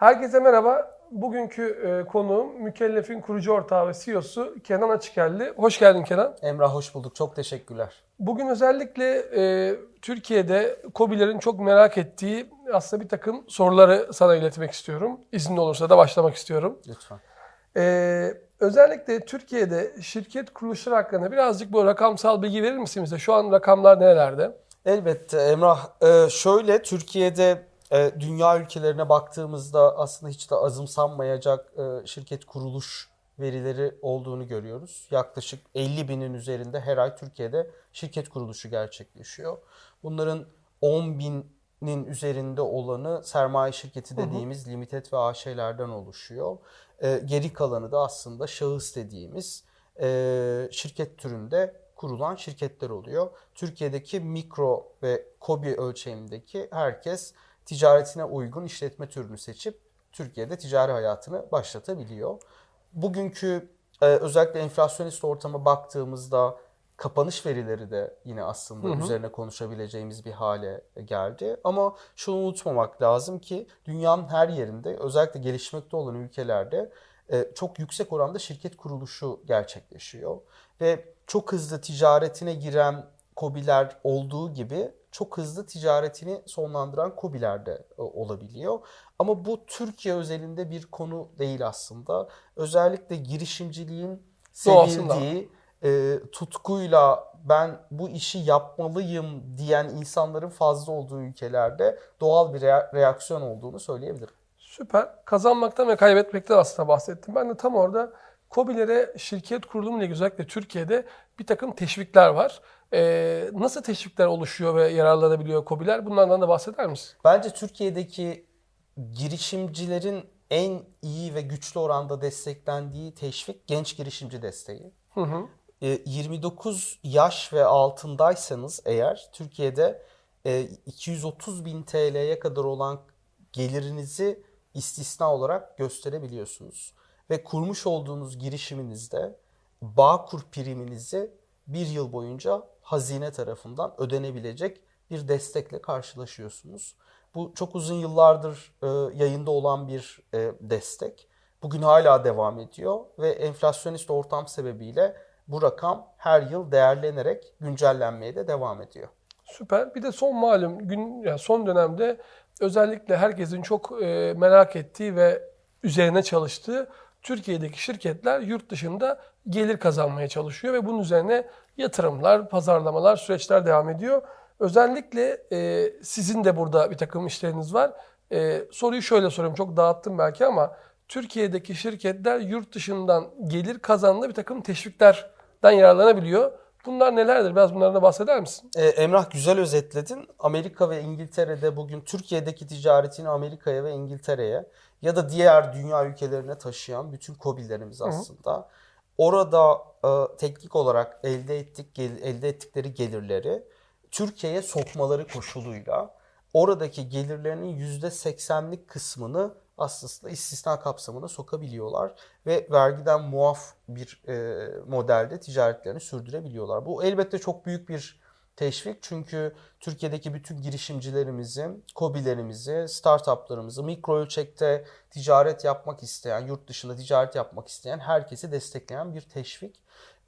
Herkese merhaba. Bugünkü e, konuğum Mükellef'in kurucu ortağı ve CEO'su Kenan Açıkeldi. Hoş geldin Kenan. Emrah hoş bulduk. Çok teşekkürler. Bugün özellikle e, Türkiye'de COBİ'lerin çok merak ettiği aslında bir takım soruları sana iletmek istiyorum. İzin olursa da başlamak istiyorum. Lütfen. E, özellikle Türkiye'de şirket kuruluşları hakkında birazcık bu rakamsal bilgi verir misin bize? Şu an rakamlar nerelerde? Elbette Emrah. Ee, şöyle Türkiye'de e, dünya ülkelerine baktığımızda aslında hiç de azımsanmayacak e, şirket kuruluş verileri olduğunu görüyoruz. Yaklaşık 50 binin üzerinde her ay Türkiye'de şirket kuruluşu gerçekleşiyor. Bunların 10 binin üzerinde olanı sermaye şirketi dediğimiz limited ve AŞ'lerden oluşuyor. E, geri kalanı da aslında şahıs dediğimiz e, şirket türünde kurulan şirketler oluyor. Türkiye'deki mikro ve kobi ölçeğindeki herkes ticaretine uygun işletme türünü seçip Türkiye'de ticari hayatını başlatabiliyor. Bugünkü e, özellikle enflasyonist ortama baktığımızda kapanış verileri de yine aslında üzerine konuşabileceğimiz bir hale geldi. Ama şunu unutmamak lazım ki dünyanın her yerinde özellikle gelişmekte olan ülkelerde e, çok yüksek oranda şirket kuruluşu gerçekleşiyor. Ve çok hızlı ticaretine giren KOBİ'ler olduğu gibi çok hızlı ticaretini sonlandıran KOBİ'ler de e, olabiliyor. Ama bu Türkiye özelinde bir konu değil aslında. Özellikle girişimciliğin sevildiği, e, tutkuyla ben bu işi yapmalıyım diyen insanların fazla olduğu ülkelerde doğal bir rea- reaksiyon olduğunu söyleyebilirim. Süper. Kazanmaktan ve kaybetmekten aslında bahsettim. Ben de tam orada COBİ'lere şirket kurulumu ile özellikle Türkiye'de bir takım teşvikler var. Ee, nasıl teşvikler oluşuyor ve yararlanabiliyor COBİ'ler? Bunlardan da bahseder misin? Bence Türkiye'deki girişimcilerin en iyi ve güçlü oranda desteklendiği teşvik genç girişimci desteği. Hı hı. E, 29 yaş ve altındaysanız eğer Türkiye'de e, 230 bin TL'ye kadar olan gelirinizi istisna olarak gösterebiliyorsunuz. Ve kurmuş olduğunuz girişiminizde Bağkur priminizi bir yıl boyunca hazine tarafından ödenebilecek bir destekle karşılaşıyorsunuz. Bu çok uzun yıllardır e, yayında olan bir e, destek. Bugün hala devam ediyor ve enflasyonist ortam sebebiyle bu rakam her yıl değerlenerek güncellenmeye de devam ediyor. Süper. Bir de son malum gün yani son dönemde özellikle herkesin çok e, merak ettiği ve üzerine çalıştığı Türkiye'deki şirketler yurt dışında gelir kazanmaya çalışıyor ve bunun üzerine yatırımlar, pazarlamalar, süreçler devam ediyor. Özellikle e, sizin de burada bir takım işleriniz var. E, soruyu şöyle sorayım, çok dağıttım belki ama Türkiye'deki şirketler yurt dışından gelir kazandığı bir takım teşviklerden yararlanabiliyor. Bunlar nelerdir? Biraz bunlardan da bahseder misin? Ee, Emrah güzel özetledin. Amerika ve İngiltere'de bugün Türkiye'deki ticaretini Amerika'ya ve İngiltere'ye ya da diğer dünya ülkelerine taşıyan bütün KOBİ'lerimiz aslında. Orada e, teknik olarak elde ettik gel- elde ettikleri gelirleri Türkiye'ye sokmaları koşuluyla oradaki gelirlerinin %80'lik kısmını aslında istisna kapsamına sokabiliyorlar ve vergiden muaf bir e, modelde ticaretlerini sürdürebiliyorlar. Bu elbette çok büyük bir teşvik çünkü Türkiye'deki bütün girişimcilerimizi, KOBİ'lerimizi, startuplarımızı mikro ölçekte ticaret yapmak isteyen, yurt dışında ticaret yapmak isteyen herkesi destekleyen bir teşvik.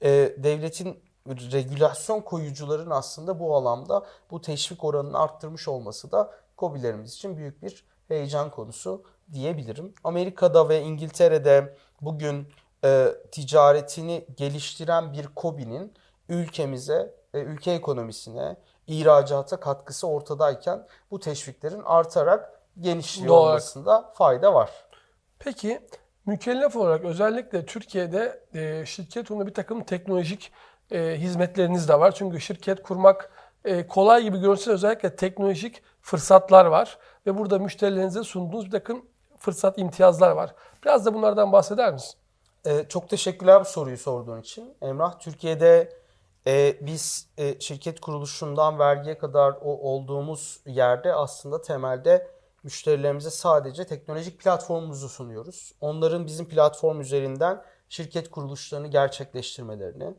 E, devletin regülasyon koyucuların aslında bu alanda bu teşvik oranını arttırmış olması da KOBİ'lerimiz için büyük bir heyecan konusu diyebilirim. Amerika'da ve İngiltere'de bugün e, ticaretini geliştiren bir KOBİ'nin ülkemize, ülke ekonomisine, ihracata katkısı ortadayken bu teşviklerin artarak genişliyor Doğru. olmasında fayda var. Peki mükellef olarak özellikle Türkiye'de e, şirket kurma bir takım teknolojik e, hizmetleriniz de var. Çünkü şirket kurmak e, kolay gibi görünse özellikle teknolojik fırsatlar var. Ve burada müşterilerinize sunduğunuz bir takım fırsat, imtiyazlar var. Biraz da bunlardan bahseder misin? Ee, çok teşekkürler bu soruyu sorduğun için. Emrah, Türkiye'de e, biz e, şirket kuruluşundan vergiye kadar o olduğumuz yerde aslında temelde müşterilerimize sadece teknolojik platformumuzu sunuyoruz. Onların bizim platform üzerinden şirket kuruluşlarını gerçekleştirmelerini,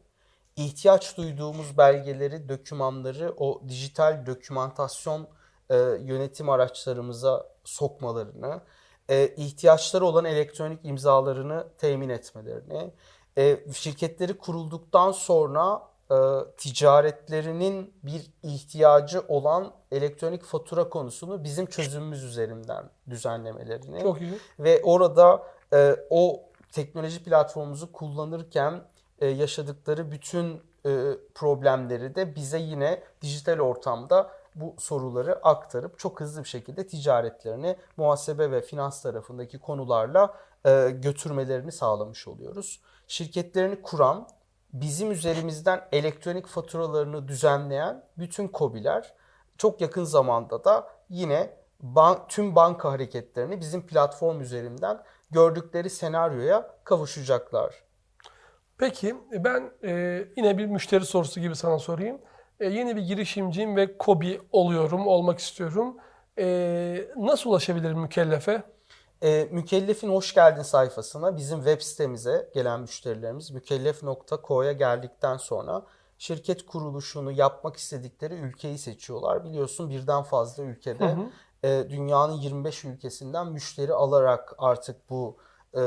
ihtiyaç duyduğumuz belgeleri, dokümanları o dijital dokümantasyon e, yönetim araçlarımıza sokmalarını, e, ihtiyaçları olan elektronik imzalarını temin etmelerini, e, şirketleri kurulduktan sonra e, ticaretlerinin bir ihtiyacı olan elektronik fatura konusunu bizim çözümümüz üzerinden düzenlemelerini Çok iyi. ve orada e, o teknoloji platformumuzu kullanırken e, yaşadıkları bütün e, problemleri de bize yine dijital ortamda bu soruları aktarıp çok hızlı bir şekilde ticaretlerini muhasebe ve finans tarafındaki konularla e, götürmelerini sağlamış oluyoruz. Şirketlerini kuran, bizim üzerimizden elektronik faturalarını düzenleyen bütün KOBİ'ler çok yakın zamanda da yine ban- tüm banka hareketlerini bizim platform üzerinden gördükleri senaryoya kavuşacaklar. Peki ben e, yine bir müşteri sorusu gibi sana sorayım. E, yeni bir girişimciyim ve KOBİ oluyorum, olmak istiyorum. E, nasıl ulaşabilirim mükellefe? E, Mükellef'in hoş geldin sayfasına bizim web sitemize gelen müşterilerimiz mükellef.co'ya geldikten sonra şirket kuruluşunu yapmak istedikleri ülkeyi seçiyorlar. Biliyorsun birden fazla ülkede e, dünyanın 25 ülkesinden müşteri alarak artık bu e,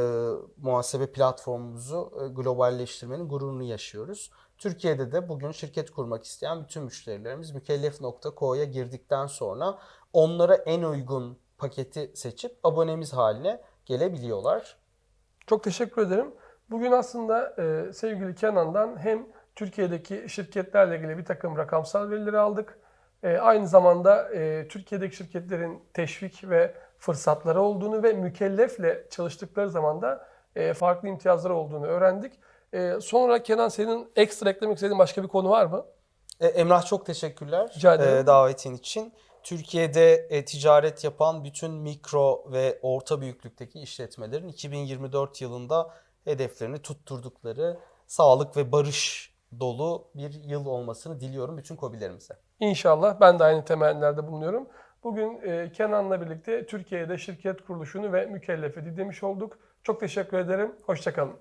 muhasebe platformumuzu e, globalleştirmenin gururunu yaşıyoruz. Türkiye'de de bugün şirket kurmak isteyen bütün müşterilerimiz mükellef.co'ya girdikten sonra onlara en uygun paketi seçip abonemiz haline gelebiliyorlar. Çok teşekkür ederim. Bugün aslında e, sevgili Kenan'dan hem Türkiye'deki şirketlerle ilgili bir takım rakamsal verileri aldık. E, aynı zamanda e, Türkiye'deki şirketlerin teşvik ve fırsatları olduğunu ve mükellefle çalıştıkları zaman da e, farklı imtiyazları olduğunu öğrendik. E, sonra Kenan senin ekstra eklemek istediğin başka bir konu var mı? E, Emrah çok teşekkürler e, davetin için. Türkiye'de e, ticaret yapan bütün mikro ve orta büyüklükteki işletmelerin 2024 yılında hedeflerini tutturdukları sağlık ve barış dolu bir yıl olmasını diliyorum bütün kobilerimize. İnşallah ben de aynı temellerde bulunuyorum. Bugün e, Kenan'la birlikte Türkiye'de şirket kuruluşunu ve mükellefi dinlemiş olduk. Çok teşekkür ederim. Hoşçakalın.